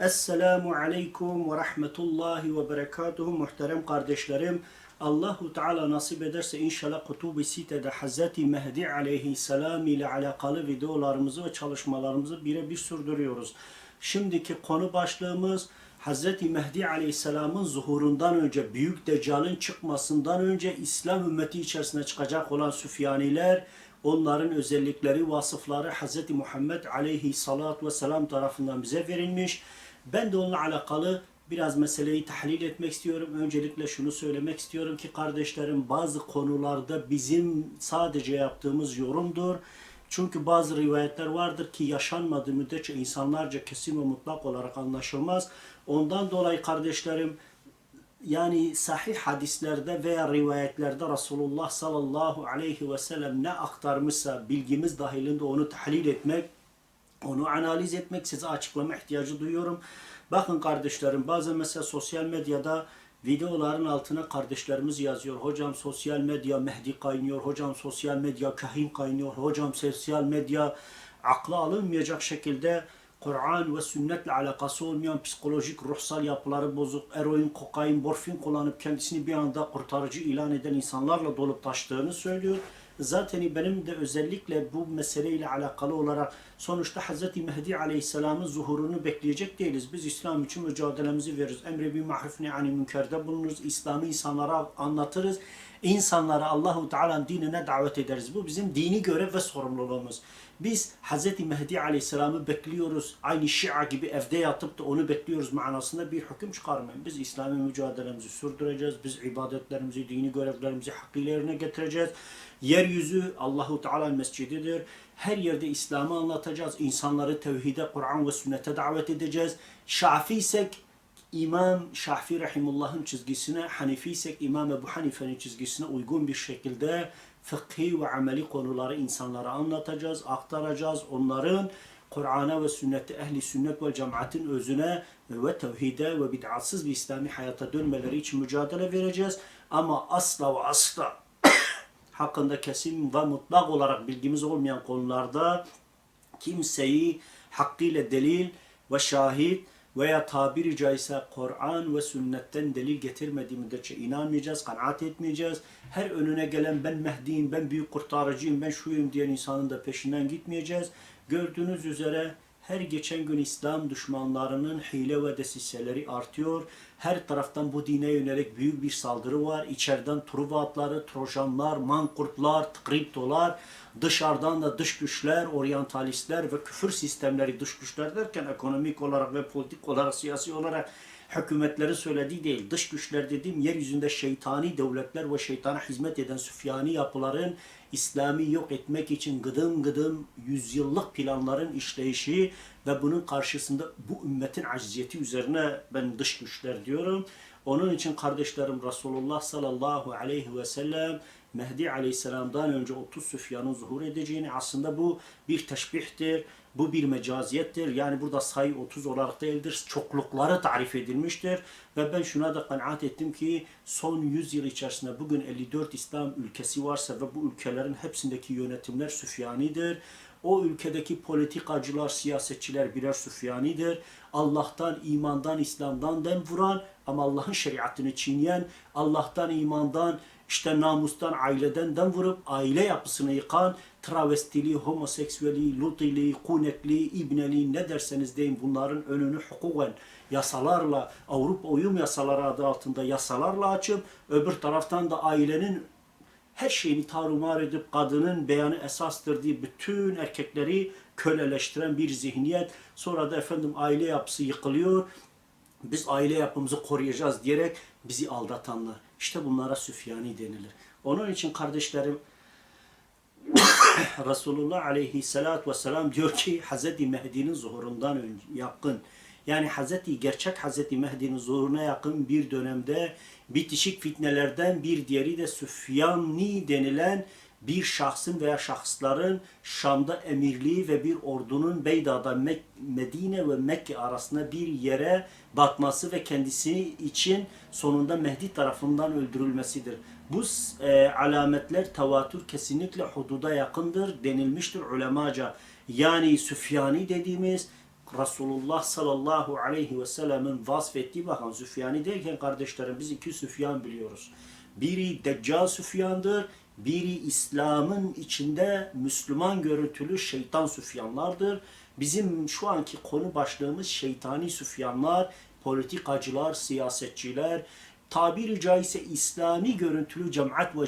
Esselamu Aleyküm ve Rahmetullahi ve Berekatuhu muhterem kardeşlerim. Allahu Teala nasip ederse inşallah Kutubu Site'de Hazreti Mehdi Aleyhisselam ile alakalı videolarımızı ve çalışmalarımızı birebir sürdürüyoruz. Şimdiki konu başlığımız Hazreti Mehdi Aleyhisselam'ın zuhurundan önce, Büyük Deccal'ın çıkmasından önce İslam ümmeti içerisine çıkacak olan Süfyaniler, onların özellikleri, vasıfları Hazreti Muhammed Aleyhisselatü Vesselam tarafından bize verilmiş. Ben de onunla alakalı biraz meseleyi tahlil etmek istiyorum. Öncelikle şunu söylemek istiyorum ki kardeşlerim bazı konularda bizim sadece yaptığımız yorumdur. Çünkü bazı rivayetler vardır ki yaşanmadığı müddetçe insanlarca kesin ve mutlak olarak anlaşılmaz. Ondan dolayı kardeşlerim yani sahih hadislerde veya rivayetlerde Resulullah sallallahu aleyhi ve sellem ne aktarmışsa bilgimiz dahilinde onu tahlil etmek, onu analiz etmek, size açıklama ihtiyacı duyuyorum. Bakın kardeşlerim bazen mesela sosyal medyada videoların altına kardeşlerimiz yazıyor. Hocam sosyal medya Mehdi kaynıyor, hocam sosyal medya kahin kaynıyor, hocam sosyal medya akla alınmayacak şekilde Kur'an ve sünnetle alakası olmayan psikolojik, ruhsal yapıları bozuk, eroin, kokain, morfin kullanıp kendisini bir anda kurtarıcı ilan eden insanlarla dolup taştığını söylüyor. Zaten benim de özellikle bu meseleyle alakalı olarak sonuçta Hz. Mehdi Aleyhisselam'ın zuhurunu bekleyecek değiliz. Biz İslam için mücadelemizi veririz. Emre bir mahruf ani münkerde bulunuruz. İslam'ı insanlara anlatırız. İnsanlara Allahu Teala'nın dinine davet ederiz. Bu bizim dini görev ve sorumluluğumuz. Biz Hz. Mehdi Aleyhisselam'ı bekliyoruz. Aynı Şia gibi evde yatıp da onu bekliyoruz manasında bir hüküm çıkarmayın. Biz İslami mücadelemizi sürdüreceğiz. Biz ibadetlerimizi, dini görevlerimizi hakkıyla yerine getireceğiz. Yeryüzü Allahu Teala'nın mescididir. Her yerde İslam'ı anlatacağız. İnsanları tevhide, Kur'an ve sünnete davet edeceğiz. Şafi isek İmam Şafii Rahimullah'ın çizgisine, Hanifi isek İmam Ebu Hanife'nin çizgisine uygun bir şekilde fıkhi ve ameli konuları insanlara anlatacağız, aktaracağız. Onların Kur'an'a ve sünnete, ehli sünnet ve cemaatin özüne ve tevhide ve bid'atsız bir İslami hayata dönmeleri için mücadele vereceğiz. Ama asla ve asla hakkında kesin ve mutlak olarak bilgimiz olmayan konularda kimseyi hakkıyla delil ve şahit veya tabiri caizse Kur'an ve sünnetten delil getirmediği müddetçe inanmayacağız, kanaat etmeyeceğiz. Her önüne gelen ben Mehdi'yim, ben büyük kurtarıcıyım, ben şuyum diyen insanın da peşinden gitmeyeceğiz. Gördüğünüz üzere her geçen gün İslam düşmanlarının hile ve desiseleri artıyor. Her taraftan bu dine yönelik büyük bir saldırı var. İçeriden Truvatları, Trojanlar, Mankurtlar, Kriptolar, dışarıdan da dış güçler, oryantalistler ve küfür sistemleri dış güçler derken ekonomik olarak ve politik olarak, siyasi olarak hükümetleri söylediği değil. Dış güçler dediğim yeryüzünde şeytani devletler ve şeytana hizmet eden süfyani yapıların İslam'ı yok etmek için gıdım gıdım yüzyıllık planların işleyişi ve bunun karşısında bu ümmetin acziyeti üzerine ben dış güçler diyorum. Onun için kardeşlerim Resulullah sallallahu aleyhi ve sellem Mehdi aleyhisselamdan önce 30 Süfyan'ın zuhur edeceğini aslında bu bir teşbihtir, bu bir mecaziyettir. Yani burada sayı 30 olarak değildir, çoklukları tarif edilmiştir. Ve ben şuna da kanaat ettim ki son 100 yıl içerisinde bugün 54 İslam ülkesi varsa ve bu ülkelerin hepsindeki yönetimler Süfyanidir. O ülkedeki politikacılar, siyasetçiler birer Süfyanidir. Allah'tan, imandan, İslam'dan dem vuran ama Allah'ın şeriatını çiğneyen, Allah'tan, imandan, işte namustan, aileden dem vurup aile yapısını yıkan, travestili, homoseksüeli, lutili, kunekli, ibneli ne derseniz deyin bunların önünü hukuken yasalarla, Avrupa uyum yasaları adı altında yasalarla açıp öbür taraftan da ailenin her şeyini tarumar edip kadının beyanı esastır diye bütün erkekleri köleleştiren bir zihniyet. Sonra da efendim aile yapısı yıkılıyor. Biz aile yapımızı koruyacağız diyerek bizi aldatanlar. İşte bunlara Süfyani denilir. Onun için kardeşlerim Resulullah aleyhissalatü vesselam diyor ki Hz. Mehdi'nin zuhurundan önce yakın Yani Hazreti gerçek Hazreti Mehdi'nin zuhuruna yakın bir dönemde bitişik fitnelerden bir diğeri de Süfyani denilen bir şahsın veya şahısların Şam'da emirliği ve bir ordunun Beyda'da Mek- Medine ve Mekke arasında bir yere batması ve kendisi için sonunda Mehdi tarafından öldürülmesidir. Bu e, alametler tevatür kesinlikle hududa yakındır denilmiştir ulemaca. Yani Süfyani dediğimiz Resulullah sallallahu aleyhi ve sellem'in vasfettiği bakın Süfyani derken kardeşlerim biz iki Süfyan biliyoruz. Biri Deccal Süfyan'dır, biri İslam'ın içinde Müslüman görüntülü şeytan Süfyanlardır. Bizim şu anki konu başlığımız şeytani Süfyanlar, politikacılar, siyasetçiler, tabiri caizse İslami görüntülü cemaat ve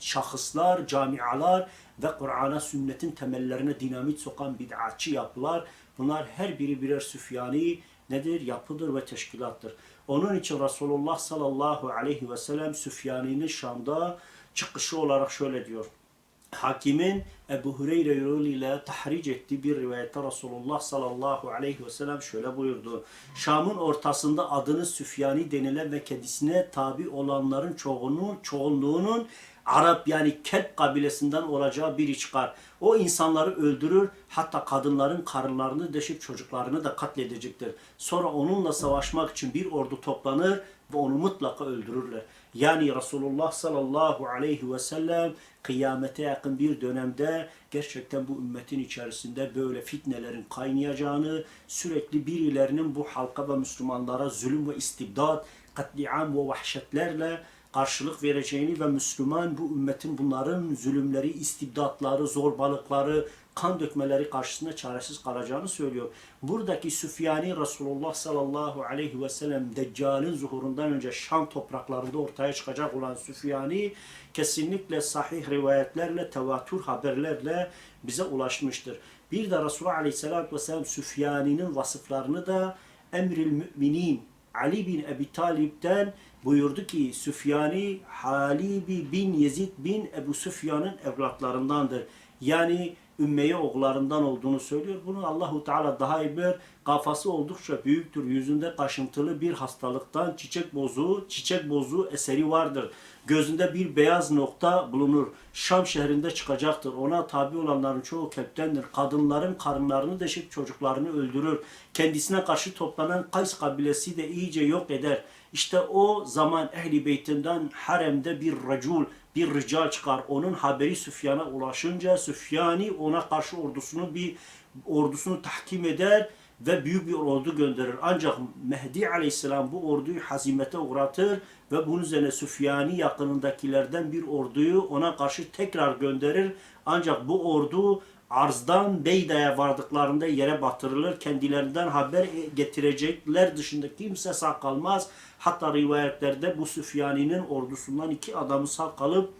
şahıslar, camialar ve Kur'an'a sünnetin temellerine dinamit sokan bid'atçı yapılar. Bunlar her biri birer Süfyani nedir? Yapıdır ve teşkilattır. Onun için Resulullah sallallahu aleyhi ve sellem Süfyani'nin Şam'da çıkışı olarak şöyle diyor. Hakimin Ebu Hureyre yoluyla tahric ettiği bir rivayette Resulullah sallallahu aleyhi ve sellem şöyle buyurdu. Şam'ın ortasında adını Süfyani denilen ve kendisine tabi olanların çoğunun, çoğunluğunun Arap yani Kelp kabilesinden olacağı biri çıkar. O insanları öldürür hatta kadınların karınlarını deşip çocuklarını da katledecektir. Sonra onunla savaşmak için bir ordu toplanır ve onu mutlaka öldürürler. Yani Resulullah sallallahu aleyhi ve sellem kıyamete yakın bir dönemde gerçekten bu ümmetin içerisinde böyle fitnelerin kaynayacağını, sürekli birilerinin bu halka ve Müslümanlara zulüm ve istibdat, katliam ve vahşetlerle karşılık vereceğini ve Müslüman bu ümmetin bunların zulümleri, istibdatları, zorbalıkları, kan dökmeleri karşısında çaresiz kalacağını söylüyor. Buradaki Süfyani Resulullah sallallahu aleyhi ve sellem Deccal'in zuhurundan önce Şam topraklarında ortaya çıkacak olan Süfyani kesinlikle sahih rivayetlerle, tevatür haberlerle bize ulaşmıştır. Bir de Resulullah aleyhissalatü vesselam Süfyani'nin vasıflarını da Emril Müminin Ali bin Ebi Talib'den buyurdu ki Süfyani Halibi bin Yezid bin Ebu Süfyan'ın evlatlarındandır. Yani Ümmeye oğullarından olduğunu söylüyor. Bunu Allahu Teala daha iyi. Kafası oldukça büyüktür. Yüzünde kaşıntılı bir hastalıktan çiçek bozuğu, çiçek bozuğu eseri vardır. Gözünde bir beyaz nokta bulunur. Şam şehrinde çıkacaktır. Ona tabi olanların çoğu keptendir. Kadınların karınlarını deşip çocuklarını öldürür. Kendisine karşı toplanan Kays kabilesi de iyice yok eder. İşte o zaman ehli beytinden haremde bir racul, bir rical çıkar. Onun haberi Süfyan'a ulaşınca Süfyani ona karşı ordusunu bir ordusunu tahkim eder ve büyük bir ordu gönderir. Ancak Mehdi Aleyhisselam bu orduyu hazimete uğratır ve bunun üzerine Süfyani yakınındakilerden bir orduyu ona karşı tekrar gönderir. Ancak bu ordu arzdan Beyda'ya vardıklarında yere batırılır. Kendilerinden haber getirecekler dışında kimse sağ kalmaz. Hatta rivayetlerde bu Süfyani'nin ordusundan iki adamı sağ kalıp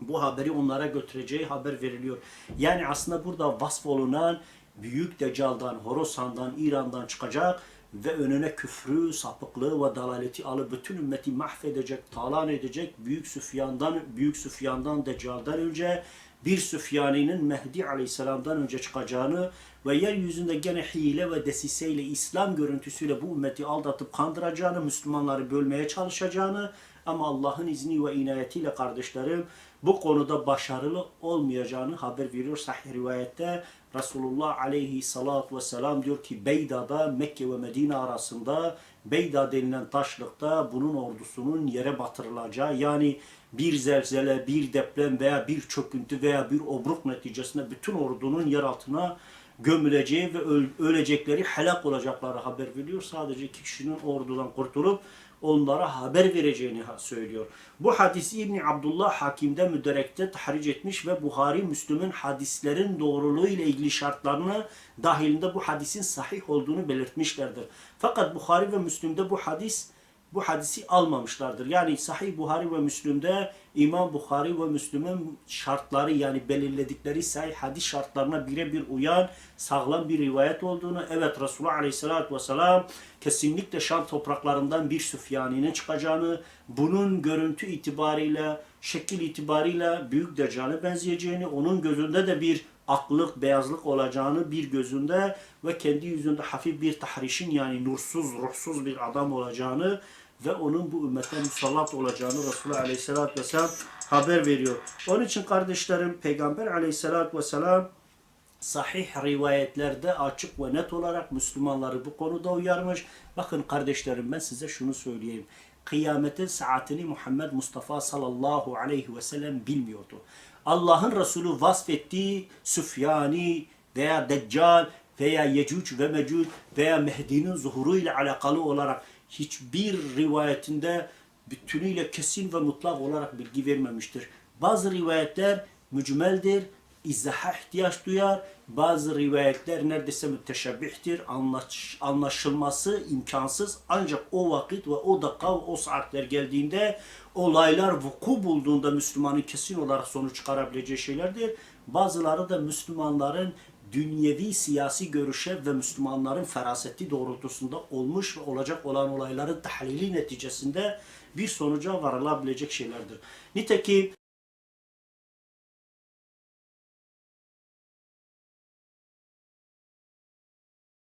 bu haberi onlara götüreceği haber veriliyor. Yani aslında burada vasfolunan büyük Deccal'dan, Horasan'dan, İran'dan çıkacak ve önüne küfrü, sapıklığı ve dalaleti alıp bütün ümmeti mahvedecek, talan edecek Büyük Süfyan'dan, Büyük Süfyan'dan, Deccal'dan önce bir Süfyani'nin Mehdi Aleyhisselam'dan önce çıkacağını ve yeryüzünde gene hile ve desiseyle İslam görüntüsüyle bu ümmeti aldatıp kandıracağını, Müslümanları bölmeye çalışacağını ama Allah'ın izni ve inayetiyle kardeşlerim bu konuda başarılı olmayacağını haber veriyor sahih rivayette. Resulullah aleyhi salatu vesselam diyor ki Beyda'da Mekke ve Medine arasında Beyda denilen taşlıkta bunun ordusunun yere batırılacağı yani bir zelzele, bir deprem veya bir çöküntü veya bir obruk neticesinde bütün ordunun yer altına gömüleceği ve öl- ölecekleri, helak olacakları haber veriyor. Sadece iki kişinin ordudan kurtulup onlara haber vereceğini söylüyor. Bu hadisi İbni Abdullah Hakim'de müderekte tahric etmiş ve Buhari Müslüm'ün hadislerin doğruluğu ile ilgili şartlarını dahilinde bu hadisin sahih olduğunu belirtmişlerdir. Fakat Buhari ve Müslüm'de bu hadis bu hadisi almamışlardır. Yani Sahih Buhari ve Müslüm'de İmam Buhari ve Müslüm'ün şartları yani belirledikleri sahih hadis şartlarına birebir uyan sağlam bir rivayet olduğunu evet Resulullah Aleyhisselatü Vesselam kesinlikle Şam topraklarından bir Süfyani'nin çıkacağını bunun görüntü itibariyle şekil itibariyle Büyük Deccal'e benzeyeceğini onun gözünde de bir aklık, beyazlık olacağını bir gözünde ve kendi yüzünde hafif bir tahrişin yani nursuz, ruhsuz bir adam olacağını ve onun bu ümmete musallat olacağını Resulullah Aleyhisselatü Vesselam haber veriyor. Onun için kardeşlerim Peygamber Aleyhisselatü Vesselam sahih rivayetlerde açık ve net olarak Müslümanları bu konuda uyarmış. Bakın kardeşlerim ben size şunu söyleyeyim. Kıyametin saatini Muhammed Mustafa sallallahu aleyhi ve sellem bilmiyordu. Allah'ın Resulü vasfettiği Süfyani veya Deccal veya Yecüc ve Mecüc veya Mehdi'nin zuhuru ile alakalı olarak hiçbir rivayetinde bütünüyle kesin ve mutlak olarak bilgi vermemiştir. Bazı rivayetler mücmeldir, izaha ihtiyaç duyar. Bazı rivayetler neredeyse müteşebbihtir. Anlaş, anlaşılması imkansız. Ancak o vakit ve o dakika ve o saatler geldiğinde olaylar vuku bulduğunda Müslümanın kesin olarak sonuç çıkarabileceği şeylerdir. Bazıları da Müslümanların dünyevi siyasi görüşe ve Müslümanların feraseti doğrultusunda olmuş ve olacak olan olayların tahlili neticesinde bir sonuca varılabilecek şeylerdir. Nitekim